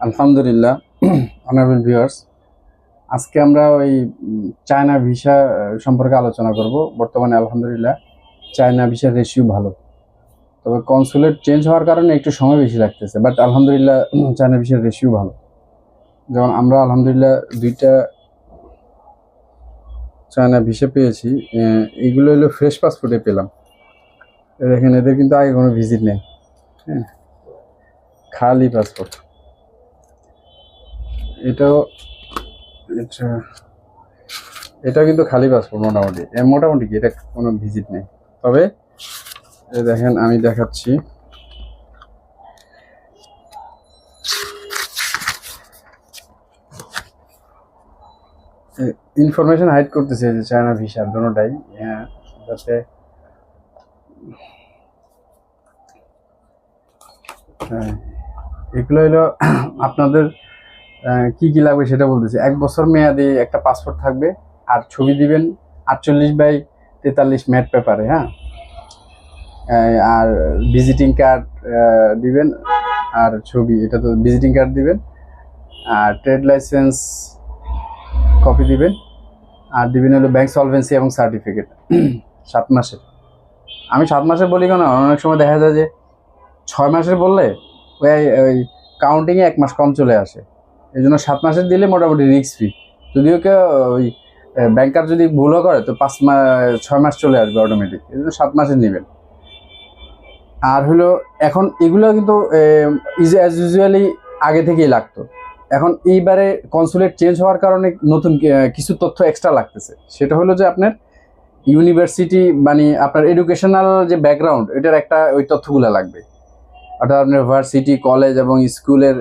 আলহামদুলিল্লাহ honourable viewers আজকে আমরা ওই চায়না ভিসা সম্পর্কে আলোচনা করব। বর্তমানে আলহামদুলিল্লাহ চায়না ভিসার রেশিও ভালো। তবে কনসুলেট চেঞ্জ হওয়ার কারণে একটু সময় বেশি লাগতেছে বাট আলহামদুলিল্লাহ, চায়না ভিসার রেশিও ভালো। যেমন আমরা আলহামদুলিল্লাহ দুইটা চায়না ভিসা পেয়েছি এইগুলো হলো ফ্রেশ পাসপোর্টে পেলাম। দেখেন, এদের কিন্তু আগে কোনো ভিজিট নেই হ্যাঁ খালি পাসপোর্ট এটাও আচ্ছা এটা কিন্তু খালি পাসপোর্ট মোটামুটি। মোটামুটি কি? এটা কোনো ভিজিট নেই। তবে দেখেন আমি দেখাচ্ছি। ইনফরমেশন হাইড করতেছে যে চায়না ভিসার দুটাই। যাতে হ্যাঁ, এগুলো হলো আপনাদের কি কি লাগবে সেটা বলতেছি। এক বছর মেয়াদি একটা পাসপোর্ট থাকবে, আর ছবি দিবেন আটচল্লিশ বাই তেতাল্লিশ ম্যাট পেপারে হ্যাঁ? আর ভিজিটিং কার্ড দিবেন, আর ছবি, এটা তো ভিজিটিং কার্ড দিবেন, আর ট্রেড লাইসেন্স কপি দিবেন, আর দিবেন হলো ব্যাংক সলভেন্সি এবং সার্টিফিকেট সাত মাসের আমি সাত মাসের বলি কেন? অনেক সময় দেখা যায় যে ছয় মাসের বললে ওই ওই কাউন্টিংয়ে এক মাস কম চলে আসে। এই জন্য সাত মাসের দিলে মোটামুটি রিস্ক ফ্রি যদিও কেউ ওই ব্যাংকার যদি ভুলও করে, তো পাঁচ মাস ছয় মাস চলে আসবে অটোমেটিক এই জন্য সাত মাসের নেবেন। আর হলো, এখন এগুলো কিন্তু ইজ অ্যাজ ইউজুয়ালি আগে থেকেই লাগতো। এখন এইবারে কনসুলেট চেঞ্জ হওয়ার কারণে নতুন কিছু তথ্য এক্সট্রা লাগতেছে। সেটা হলো যে আপনার ইউনিভার্সিটি মানে আপনার এডুকেশনাল যে ব্যাকগ্রাউন্ড এটার একটা ওই তথ্যগুলো লাগবে। অর্থাৎ আপনার ভার্সিটি কলেজ এবং স্কুলের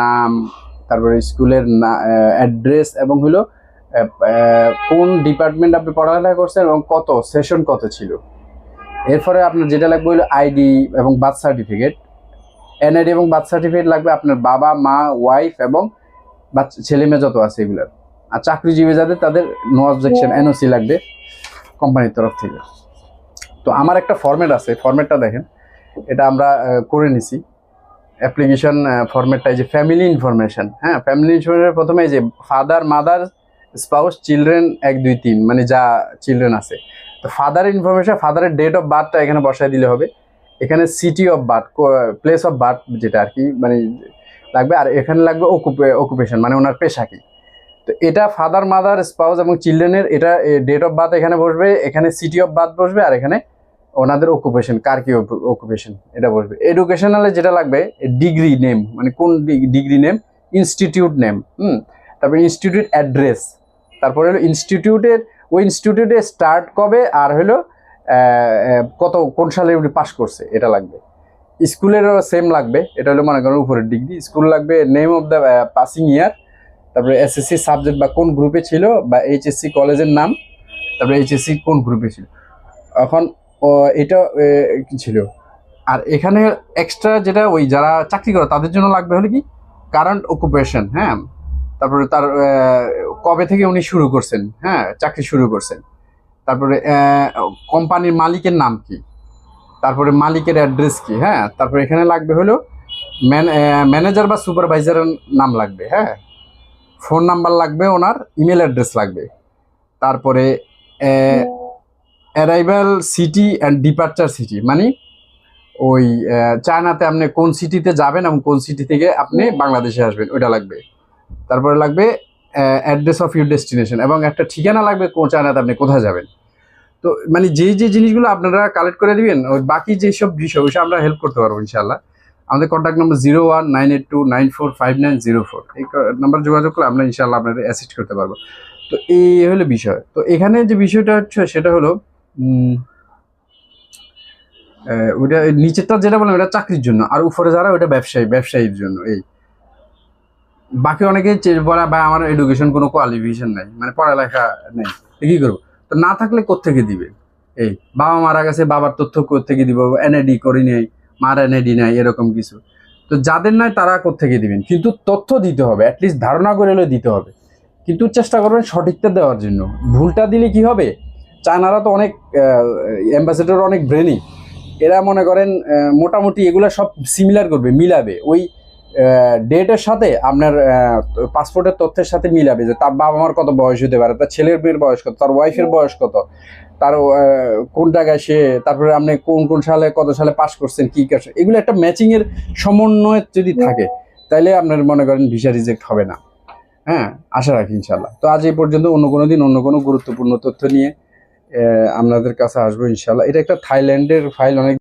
নাম তারপরে স্কুলের না অ্যাড্রেস এবং হলো কোন ডিপার্টমেন্ট আপনি পড়ালেখা করছেন এবং কত সেশন কত ছিল? এরপরে আপনার যেটা লাগবে হলো আইডি এবং birth certificate N I D এবং বার্থ সার্টিফিকেট লাগবে আপনার বাবা মা ওয়াইফ এবং বাচ্চা ছেলে মেয়ে যত আছে এগুলোর। আর চাকরিজীবী যাদের তাদের নো অবজেকশন এনওসি লাগবে কোম্পানির তরফ থেকে। তো আমার একটা ফরম্যাট আছে ফরম্যাটটা দেখেন। এটা আমরা করে নিছি। অ্যাপ্লিকেশন ফরম্যাটটা এই যে ফ্যামিলি ইনফরমেশন হ্যাঁ? ফ্যামিলি ইনফরমেশন প্রথমে যে ফাদার মাদার স্পাউস চিলড্রেন এক, দুই, তিন মানে যা চিলড্রেন আছে। তো ফাদার ইনফরমেশন ফাদারের ডেট অফ বার্থটা এখানে বসায় দিলে হবে। এখানে city of birth place of birth যেটা আর কি মানে লাগবে। আর এখানে লাগবে অকুপে অকুপেশন মানে ওনার পেশা কি। তো এটা ফাদার মাদার স্পাউস এবং চিলড্রেনের এটা ডেট অফ বার্থ এখানে বসবে, এখানে সিটি অফ বার্থ বসবে, আর এখানে ওনাদের অকুপেশন কার কি অকুপেশন এটা বলবে। এডুকেশনালে যেটা লাগবে ডিগ্রি নেম মানে কোন ডিগ্রি নেম ইনস্টিটিউট নেম হুম? তারপরে ইনস্টিটিউট অ্যাড্রেস তারপরে হলো ইনস্টিটিউটের ওই ইনস্টিটিউটে স্টার্ট কবে? আর হলো কত, কোন সালে উনি পাস করছে? এটা লাগবে। স্কুলেরও সেম লাগবে। এটা হলো মনে করেন উপরের ডিগ্রি স্কুল লাগবে name of the passing year তারপরে এসএসসি সাবজেক্ট বা কোন গ্রুপে ছিল, বা এইচএসসি কলেজের নাম, তারপরে এইচএসসি কোন গ্রুপে ছিল। এখন এটা ছিল? আর এখানে এক্সট্রা যেটা ওই যারা চাকরি করে তাদের জন্য লাগবে হলো কি? কারেন্ট অকুপেশন হ্যাঁ? তারপরে তার কবে থেকে উনি শুরু করছেন হ্যাঁ? চাকরি শুরু করছেন। তারপরে কোম্পানির মালিকের নাম কি? তারপরে মালিকের অ্যাড্রেস কি হ্যাঁ? তারপরে এখানে লাগবে হলো ম্যানেজার বা সুপারভাইজারের নাম লাগবে হ্যাঁ? ফোন নাম্বার লাগবে ওনার ইমেল অ্যাড্রেস লাগবে। তারপরে arrival city and departure city মানে ওই চায়নাতে আপনি কোন সিটিতে যাবেন এবং কোন সিটি থেকে আপনি বাংলাদেশে আসবেন, ওইটা লাগবে। তারপরে লাগবে অ্যাড্রেস অফ ইউর ডেস্টিনেশন এবং একটা ঠিকানা লাগবে কোন চায়নাতে আপনি কোথায় যাবেন। তো মানে যেই যে জিনিসগুলো আপনারা কালেক্ট করে দিবেন, ওই বাকি যেসব বিষয়, ওইসব আমরা হেল্প করতে পারব ইনশাল্লাহ আমাদের contact number zero one nine eight two nine four five nine zero four এই নাম্বার যোগাযোগ করলে আমরা ইনশাল্লাহ আপনাদের অ্যাসিস্ট করতে পারব। তো এই হলো বিষয়। তো এখানে যে বিষয়টা হচ্ছে, সেটা হলো ওইটা এই নিচেরটা যেটা বললাম ওটা চাকরির জন্য। আর উপরে যারা ওটা ব্যবসায়ী, ব্যবসায়ীর জন্য, এই। বাকি অনেকে বলে বা আমার এডুকেশন কোনো কোয়ালিফিকেশন নাই মানে পড়ালেখা নেই কি করব? তো না থাকলে কোত্থেকে দিবে? এই, বাবা মারা গেছে, বাবার তথ্য কোত্থেকে দিব? এনআইডি করি নেই, মার এনআইডি নাই, এরকম কিছু। তো যাদের নাই, তারা কোত্থেকে দিবেন? কিন্তু তথ্য দিতে হবে অ্যাটলিস্ট ধারণা করে হলেও দিতে হবে। কিন্তু চেষ্টা করবেন সঠিকটা দেওয়ার জন্য। ভুলটা দিলে কি হবে? চায়নারা তো অনেক অ্যাম্বাসেডর অনেক ব্রেনি এরা মনে করেন মোটামুটি এগুলো সব সিমিলার করবে, মিলাবে। ওই ডেটের সাথে আপনার পাসপোর্টের তথ্যের সাথে মিলাবে যে তার বাবা মার কত বয়স হতে পারে, তার ছেলের মেয়ের বয়স কত, তার ওয়াইফের বয়স কত, তার কোন জায়গায় সে, তারপরে আপনি কোন কোন সালে, কত সালে পাস করছেন, কি করছেন, এগুলো একটা ম্যাচিং এর সমন্বয় যদি থাকে তাহলে আপনার মনে করেন ভিসা রিজেক্ট হবে না। হ্যাঁ আশা রাখি ইনশাল্লাহ তো আজ এই পর্যন্ত অন্য কোনো দিন অন্য কোনো গুরুত্বপূর্ণ তথ্য নিয়ে আপনাদের কাছে আসব ইনশাল্লাহ। এটা একটা থাইল্যান্ডের ফাইল অনেক